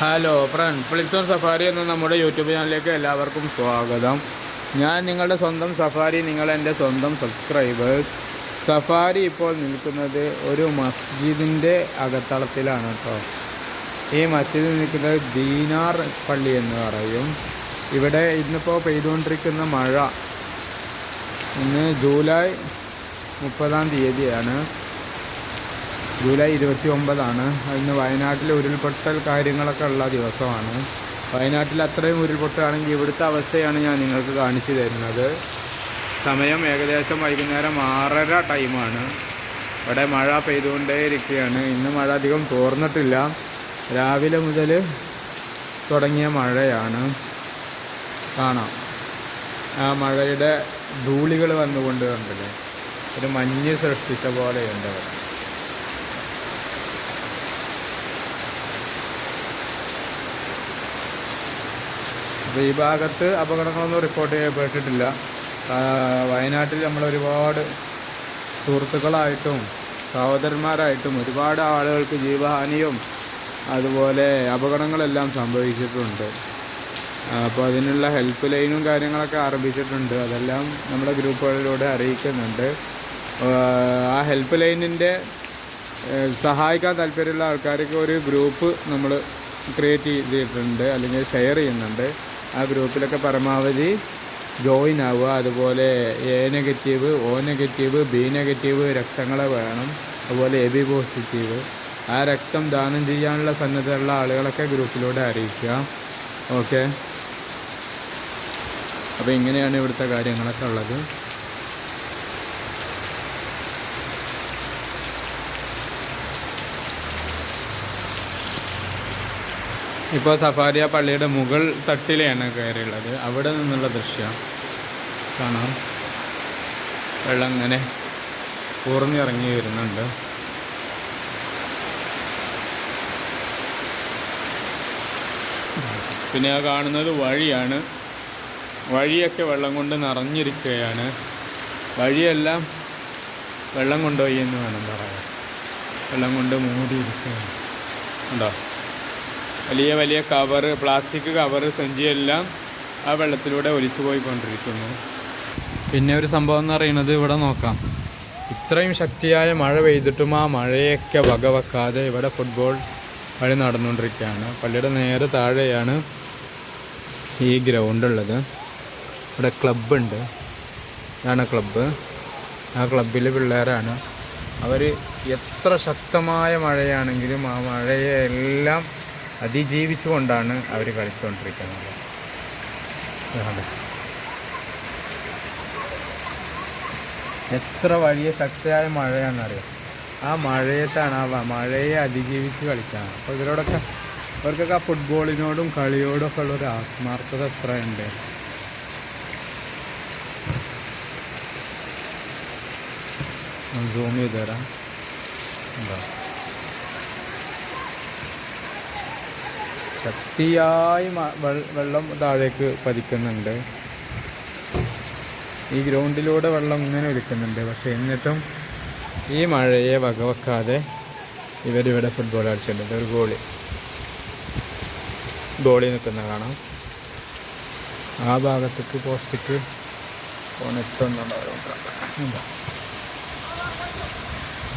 Hello friend ഫ്ലിക്സോൺ safari എന്ന നമ്മുടെ YouTube ചാനലിലേക്ക് എല്ലാവർക്കും സ്വാഗതം. ഞാൻ നിങ്ങളുടെ സ്വന്തം സഫാരി നിങ്ങളെന്റെ സ്വന്തം സബ്സ്ക്രൈബേഴ്സ് സഫാരി ഇപ്പോൾ നിൽക്കുന്നത് ഒരു മസ്ജിദിന്റെ അകത്തളത്തിലാണ് കേട്ടോ ഈ മസ്ജിദ് നിൽക്കുന്നത് ദീനാർ പള്ളി എന്ന് പറയും. ഇവിടെ ഇന്നിപ്പോൾ പെയ്തുകൊണ്ടിരിക്കുന്ന മഴ ഇന്ന് ജൂലൈ മുപ്പതാം തീയതിയാണ്. ജൂലൈ ഇരുപത്തി ഒമ്പതാണ് ഇന്ന് വയനാട്ടിൽ ഉരുൾപൊട്ടൽ കാര്യങ്ങളൊക്കെ ഉള്ള ദിവസമാണ്. വയനാട്ടിൽ അത്രയും ഉരുൾപൊട്ടുകയാണെങ്കിൽ ഇവിടുത്തെ അവസ്ഥയാണ് ഞാൻ നിങ്ങൾക്ക് കാണിച്ചു തരുന്നത്. സമയം ഏകദേശം വൈകുന്നേരം ആറര ടൈമാണ്. ഇവിടെ മഴ പെയ്തുകൊണ്ടേയിരിക്കുകയാണ്. ഇന്ന് മഴ അധികം തോർന്നിട്ടില്ല. രാവിലെ മുതൽ തുടങ്ങിയ മഴയാണ്. കാണാം. ആ മഴയുടെ ധൂളികൾ വന്നുകൊണ്ട് കണ്ടില്ലേ? ഒരു മഞ്ഞ് സൃഷ്ടിച്ച പോലെയുണ്ട് അവിടെ. അപ്പോൾ ഈ ഭാഗത്ത് അപകടങ്ങളൊന്നും റിപ്പോർട്ട് ചെയ്യപ്പെട്ടിട്ടില്ല വയനാട്ടിൽ നമ്മൾ ഒരുപാട് സുഹൃത്തുക്കളായിട്ടും സഹോദരന്മാരായിട്ടും ഒരുപാട് ആളുകൾക്ക് ജീവഹാനിയും അതുപോലെ അപകടങ്ങളെല്ലാം സംഭവിച്ചിട്ടുണ്ട്. അപ്പോൾ അതിനുള്ള ഹെൽപ്പ് ലൈനും കാര്യങ്ങളൊക്കെ ആരംഭിച്ചിട്ടുണ്ട്. അതെല്ലാം നമ്മുടെ ഗ്രൂപ്പുകളിലൂടെ അറിയിക്കുന്നുണ്ട്. ആ, ഹെൽപ്പ് ലൈനിന്റെ സഹായിക്കാൻ താല്പര്യമുള്ള ആൾക്കാർക്ക് ഒരു ഗ്രൂപ്പ് നമ്മൾ ക്രിയേറ്റ് ചെയ്തിട്ടുണ്ട് അല്ലെങ്കിൽ ഷെയർ ചെയ്യുന്നുണ്ട്. ആ ഗ്രൂപ്പിലൊക്കെ പരമാവധി ജോയിൻ ആവുക. അതുപോലെ A negative O negative B negative രക്തങ്ങളെ വേണം. അതുപോലെ എ ബി പോസിറ്റീവ് ആ രക്തം ദാനം ചെയ്യാനുള്ള സന്നദ്ധതയുള്ള ആളുകളൊക്കെ ഗ്രൂപ്പിലൂടെ അറിയിക്കുക. ഓക്കെ അപ്പോൾ ഇങ്ങനെയാണ് ഇവിടുത്തെ കാര്യങ്ങളൊക്കെ ഉള്ളത്. ഇപ്പോൾ സഫാരിയ പള്ളിയുടെ മുകൾ തട്ടിലെയാണ് കയറിയുള്ളത്. അവിടെ നിന്നുള്ള ദൃശ്യം കാണാം. വെള്ളം ഇങ്ങനെ പൂർന്നിറങ്ങി വരുന്നുണ്ട് പിന്നെ ആ കാണുന്നത് വഴിയാണ്. വഴിയൊക്കെ വെള്ളം കൊണ്ട് നിറഞ്ഞിരിക്കുകയാണ്. വഴിയെല്ലാം വെള്ളം കൊണ്ടുപോയി എന്ന് വേണം പറയാൻ. വെള്ളം കൊണ്ട് മൂടിയിരിക്കുകയാണ്. ഉണ്ടോ? വലിയ വലിയ കവർ പ്ലാസ്റ്റിക് കവറ് സഞ്ചിയെല്ലാം ആ വെള്ളത്തിലൂടെ ഒലിച്ചു പോയിക്കൊണ്ടിരിക്കുന്നു. പിന്നെ ഒരു സംഭവം എന്ന് പറയുന്നത് ഇവിടെ നോക്കാം. ഇത്രയും ശക്തിയായ മഴ പെയ്തിട്ടും ആ മഴയൊക്കെ വകവെക്കാതെ ഇവിടെ ഫുട്ബോൾ കളി നടന്നുകൊണ്ടിരിക്കുകയാണ്. പള്ളിയുടെ നേരെ താഴെയാണ് ഈ ഗ്രൗണ്ട് ഉള്ളത്. ഇവിടെ ക്ലബ്ബുണ്ട് ഇതാണ് ക്ലബ്ബ് ആ ക്ലബിൽ പിള്ളേരാണ്. അവർ എത്ര ശക്തമായ മഴയാണെങ്കിലും ആ മഴയെ എല്ലാം അതിജീവിച്ചുകൊണ്ടാണ് അവർ കളിച്ചുകൊണ്ടിരിക്കുന്നത് എത്ര വലിയ ശക്തിയായ മഴയാണെന്നറിയാം? ആ മഴയത്താണ് ആ മഴയെ അതിജീവിച്ച് കളിക്കുകയാണ് അപ്പോൾ ഇവരോടൊക്കെ അവർക്കൊക്കെ ആ ഫുട്ബോളിനോടും കളിയോടും ഒക്കെ ഉള്ളൊരു ആത്മാർത്ഥത എത്ര ഉണ്ട് സൂം ചെയ്ത് തരാം. എന്താ? ശക്തിയായി വെള്ളം താഴേക്ക് പതിക്കുന്നുണ്ട്. ഈ ഗ്രൗണ്ടിലൂടെ വെള്ളം ഇങ്ങനെ ഒലിക്കുന്നുണ്ട്. പക്ഷേ എന്നിട്ടും ഈ മഴയെ വകവെക്കാതെ ഇവരിവിടെ ഫുട്ബോൾ കളിച്ചിട്ടുണ്ട്. ഒരു ഗോളി. ഗോളി നിൽക്കുന്ന കാണാം. ആ ഭാഗത്തേക്ക് പോസ്റ്റിക്ക് എത്തുന്നുണ്ടോ.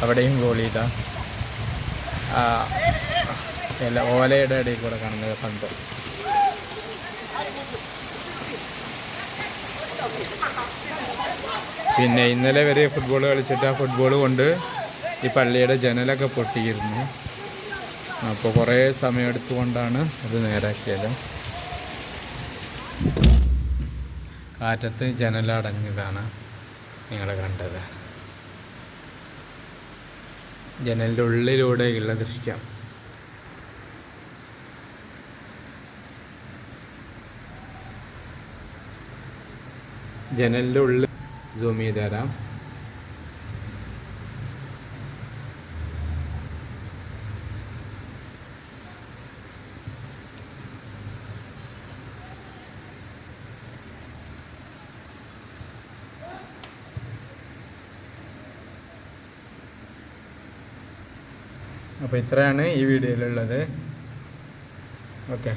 അവിടെയും ഗോളി ഇതാ. ഇല ഓലയുടെ ഇടയിൽ കൂടെ കാണുന്നത് പണ്ട് പിന്നെ ഇന്നലെ വരെ ഫുട്ബോൾ കളിച്ചിട്ട് ആ ഫുട്ബോൾ കൊണ്ട് ഈ പള്ളിയുടെ ജനലൊക്കെ പൊട്ടിയിരുന്നു. അപ്പോൾ കുറേ സമയമെടുത്തുകൊണ്ടാണ് അത് നേരാക്കിയത്. കാറ്റത്ത് ജനലടഞ്ഞതാണ് നിങ്ങൾ കണ്ടത്. ജനലിന്റെ ഉള്ളിലൂടെയുള്ള ദൃശ്യം. ജനലിന്റെ ഉള്ളിൽ സൂം ചെയ്ത് തരാം. അപ്പോൾ ഇത്രയാണ് ഈ വീഡിയോയിലുള്ളത്. ഓക്കെ.